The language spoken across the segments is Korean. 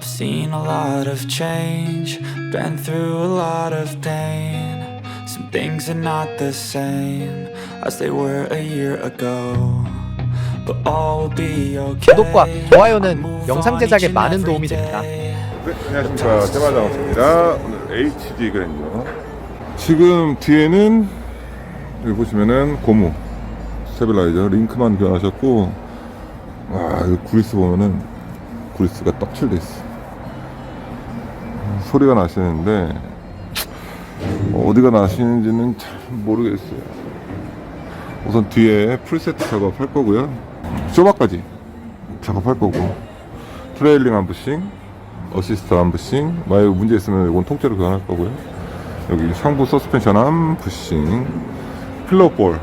I've seen a lot of change, been through a lot of pain. Some things are not the same as they were a year ago. But all will be okay. 구독과 좋아요는 영상 제작에 많은 도움이 됩니다. 네, 안녕하십니까. 테마장었습니다. 오늘 HG 그랜저. 지금 뒤에는 여기 보시면은 고무 스테빌라이저 링크만 교환하셨고 와, 이 구리스 보면은 구리스가 떡칠돼 있어. 음, 소리가 나시는데 어디가 나시는지는 잘 모르겠어요. 우선 뒤에 풀세트 작업할 거고요. 쇼바까지 작업할 거고 트레일링 한 부싱, 어시스트 한 부싱, 만약에 문제 있으면 이건 통째로 교환할 거고요. 여기 상부 서스펜션 한 부싱, 필러볼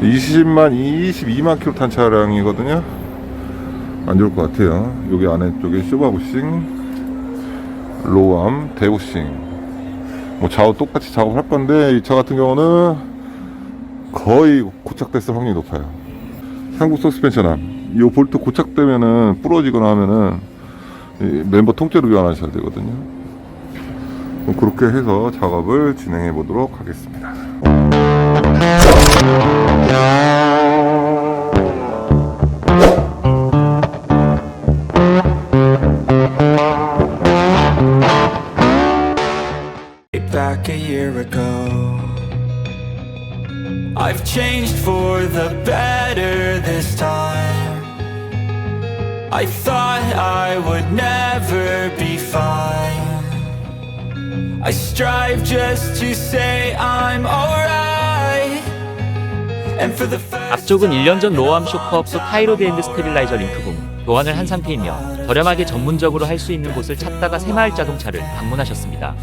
20만, 22만 킬로 탄 차량이거든요. 안 좋을 것 같아요. 여기 안에 쪽에 쇼바 부싱, 로암, 대부싱. 뭐 좌우 똑같이 작업할 건데 이 차 같은 경우는 거의 고착됐을 확률이 높아요. 상부 서스펜션함. 이 볼트 고착되면은 부러지거나 하면은 이 멤버 통째로 교환하셔야 되거든요. 그렇게 해서 작업을 진행해 보도록 하겠습니다. back a year ago. I've changed for the better this time. I thought I would never be fine. I strive just to say I'm alright. And for the first 앞쪽은 1년 전 time in a 로암 long 쇼크업소 time, 타이로드 I 앤드 스테빌라이저 링크 공 교환을 한 상태이며 저렴하게 전문적으로 할 수 있는 곳을 찾다가 새마을 자동차를 방문하셨습니다.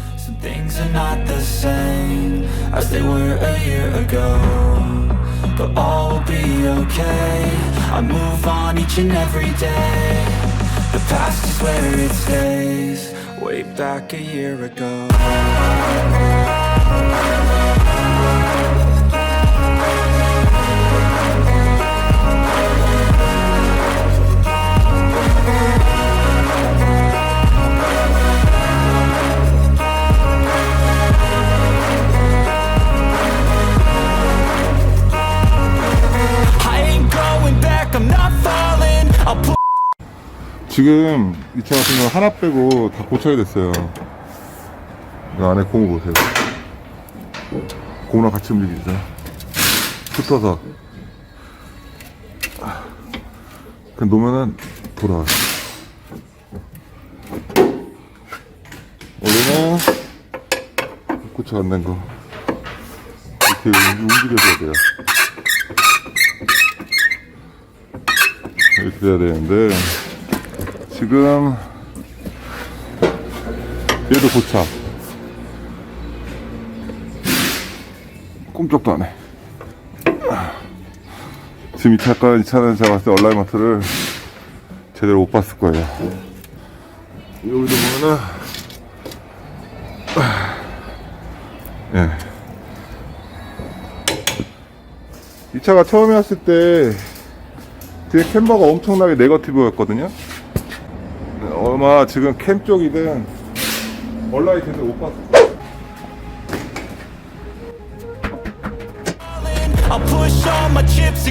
지금 이 차 같은 경우 하나 빼고 다 고쳐야 됐어요. 이 안에 고무 보세요. 고무랑 같이 움직이죠. 붙어서. 그 놓으면은 돌아와요. 원래는 고쳐 안된 거. 이렇게 움직여줘야 돼요. 이렇게 돼야 되는데, 지금 얘도 고착 꿈쩍도 안해. 지금 이 차가 이 차는 제가 봤을 때 얼라이먼트를 제대로 못 봤을 거예요. 여기도 보면은 예. 이 차가 처음에 왔을 때 뒤에 캠버가 엄청나게 네거티브였거든요 아마 지금 캠 쪽이든 제대로 못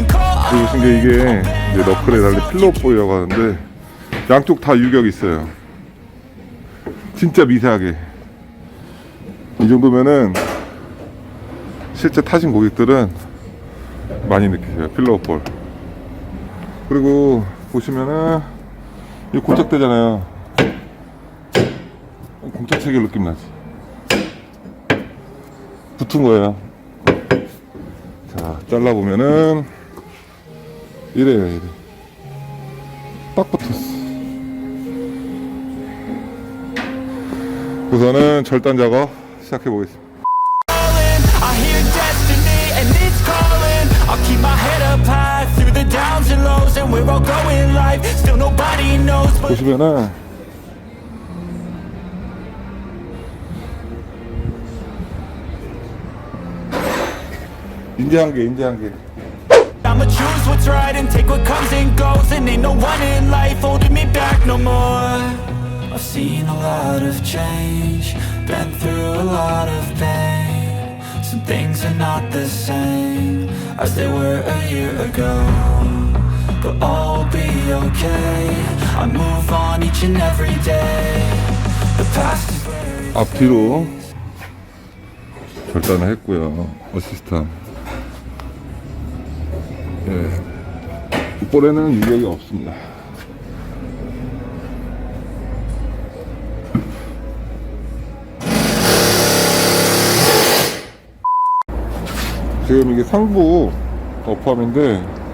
call 그리고 보신 게 이게 이제 너클에 달린 필로우 보이라고 하는데 양쪽 다 유격 있어요. 진짜 미세하게. 이 정도면은 실제 타신 고객들은 많이 느끼세요. 필로우 볼. 그리고 보시면은 이 고착되잖아요. 공착 체결 느낌 나지. 붙은 거예요. 자, 잘라보면은, 이래요, 이래. 딱 붙었어. 우선은 절단 작업 시작해 보겠습니다. we're all going live. Still nobody knows, but 보시면은, 인제 한 개, 인제 한 개. I'ma choose what's right and take what comes and goes. And ain't no one in life holding me back no more. seen a lot of change, been through a lot of pain. Some things are not the same as they were a year ago. But all will be okay. I move on each and every day. The past is where it 앞뒤로 결단을 했고요. 어시스턴. 예. 볼에는 유격이 없습니다. 지금 이게 상부 어팜인데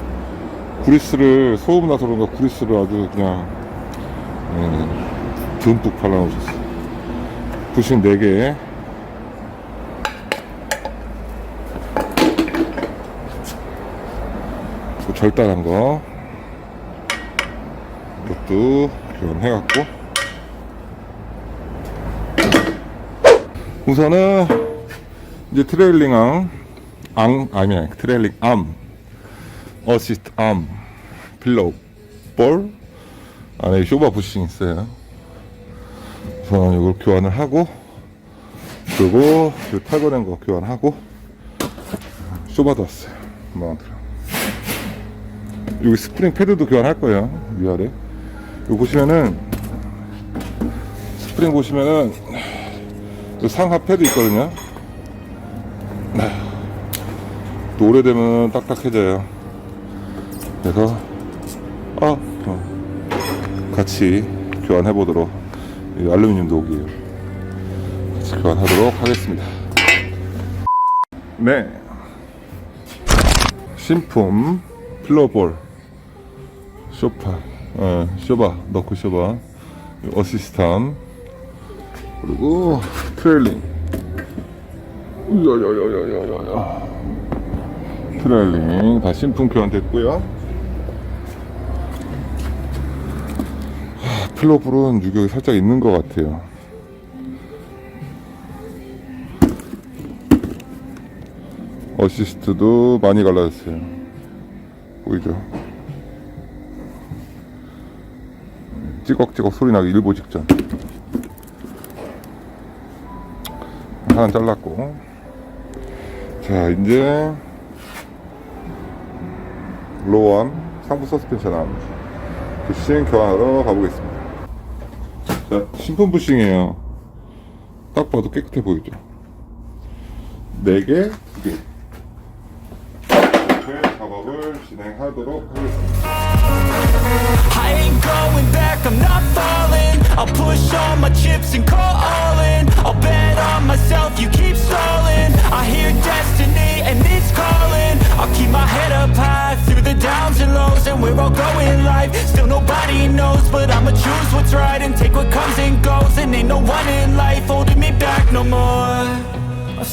구리스를 소음 나서 그런가 구리스를 아주 그냥 예, 듬뿍 발라놓으셨어요. 부신 4개. 그 절단한 거. 이것도 교환해갖고. 우선은 이제 트레일링 앙, 앙 아니야 트레일링 암 어시스트 암 필로우 볼. 안에 쇼바 부싱 있어요. 우선 이걸 교환을 하고 그리고 그 탈거된 거 교환하고 쇼바도 왔어요. 마운트랑 여기 스프링 패드도 교환할 거예요 위아래. 여기 보시면은 스프링 보시면은 이 상하 패드 있거든요. 네. 또 오래되면 딱딱해져요 그래서 아 어, 같이 교환해 보도록 이 알루미늄 녹이에요 같이 교환하도록 하겠습니다. 네. 신품 필로볼 쇼파 어, 쇼바 너크 쇼바 어시스탄 그리고 트레일링. 트레일링 다 신품 교환됐고요 하, 필로볼은 유격이 살짝 있는 것 같아요 어시스트도 많이 갈라졌어요. 보이죠? 찌걱찌걱 소리 나기 일보 직전. 하나 잘랐고. 자, 이제 로원 상부 서스펜션 암 부싱 교환하러 가보겠습니다. 자, 신품 부싱이에요. 딱 봐도 깨끗해 보이죠? 4개, 2개. 이렇게 작업을 진행하도록 하겠습니다. I'll keep my head up high through the downs and lows, and we're all going live. Still nobody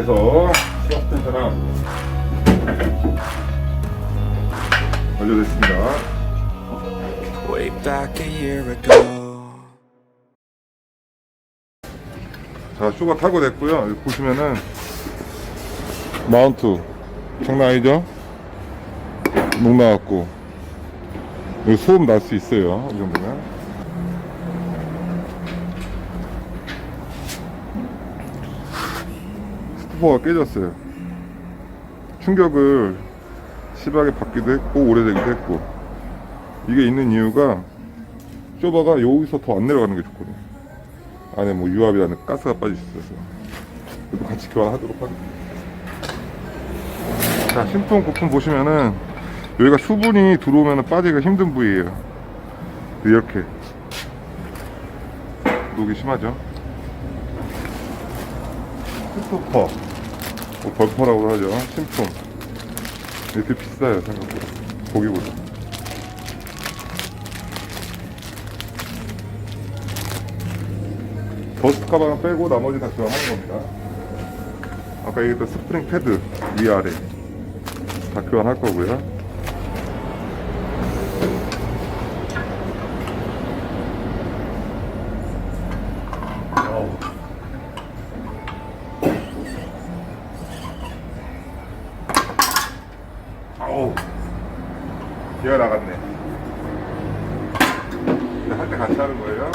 자, 이렇게 해서 서스펜션함 완료됐습니다. Way back a year ago. 자, 쇼가 탈거됐고요. 여기 보시면은 마운트 장난 아니죠? 녹 나왔고 여기 소음 날 수 있어요. 이 정도면. 스토퍼가 깨졌어요. 충격을 심하게 받기도 했고 오래되기도 했고 이게 있는 이유가 쇼바가 여기서 더 안 내려가는 게 좋거든요. 안에 뭐 유압이라는 가스가 빠져 있어서 그래도 같이 교환하도록 하겠습니다. 자, 신품 부품 보시면은 여기가 수분이 들어오면 빠지기가 힘든 부위예요. 이렇게 녹이 심하죠. 스토퍼, 뭐 벌퍼라고 하죠. 신품. 이렇게 비싸요 생각보다. 고기보다. 버스 가방 빼고 나머지 다 교환하는 겁니다. 아까 얘기했던 스프링 패드 위아래 다 교환할 거고요. 기가 나갔네. 할때 같이 하는 거예요.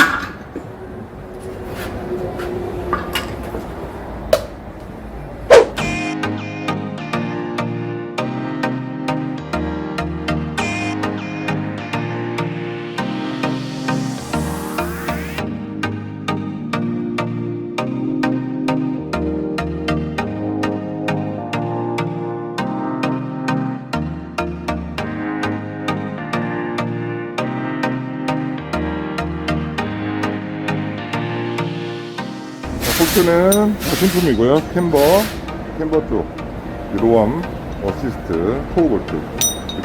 자, 포트는 신품이고요. 캠버, 캠버 쪽, 로암, 어시스트, 포우 볼트.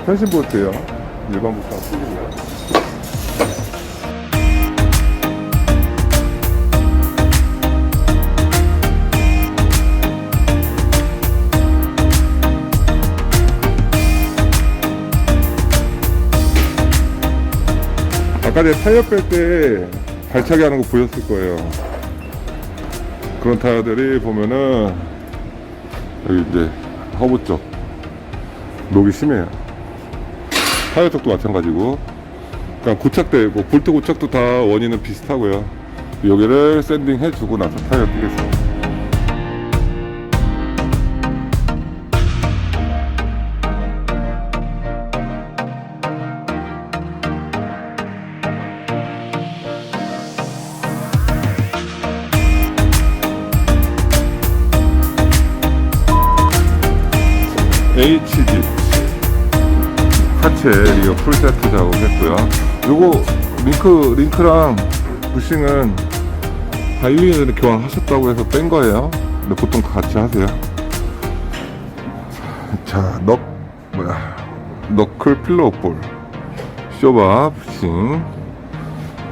편신 볼트예요. 일반 볼트랑 틀리고요. 아까 제가 타이어 뺄 때 발차기 하는 거 보셨을 거예요. 그런 타이어들이 보면은 여기 이제 허브 쪽 녹이 심해요. 타이어 쪽도 마찬가지고 그냥 고착되고 볼트 고착도 다 원인은 비슷하고요. 여기를 샌딩 해주고 나서 타이어 뛰겠습니다. 하체 리어 풀세트 작업했고요. 요거 링크 링크랑 부싱은 바이오인을 교환하셨다고 해서 뺀 거예요. 근데 보통 같이 하세요. 자, 넉 뭐야? 너클 필러 볼, 쇼바 부싱,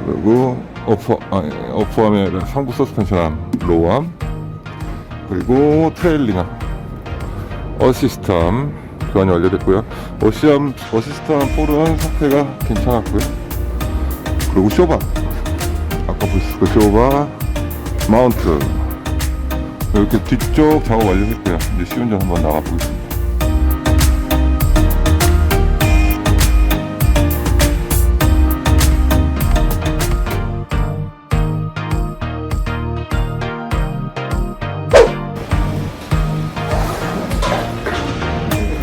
그리고 어퍼 아니 어퍼함의 아니라 상부 서스펜션함 로암, 그리고 트레일링함. 어시스트함 교환이 완료됐고요. 어시함, 어시스트함 폴은 상태가 괜찮았고요. 그리고 쇼바. 아까 보셨을 거 쇼바, 마운트. 이렇게 뒤쪽 작업 완료했고요. 이제 시운전 한번 나가보겠습니다.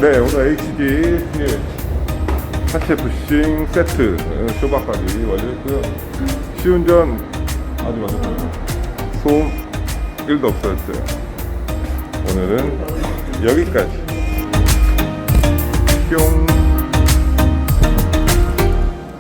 네, 오늘 HD 예, 하체 부싱 세트 어, 쇼바까지 완료했고요. 시운전 아주 완벽하고요. 소음 1도 없어졌어요. 오늘은 여기까지. 뿅.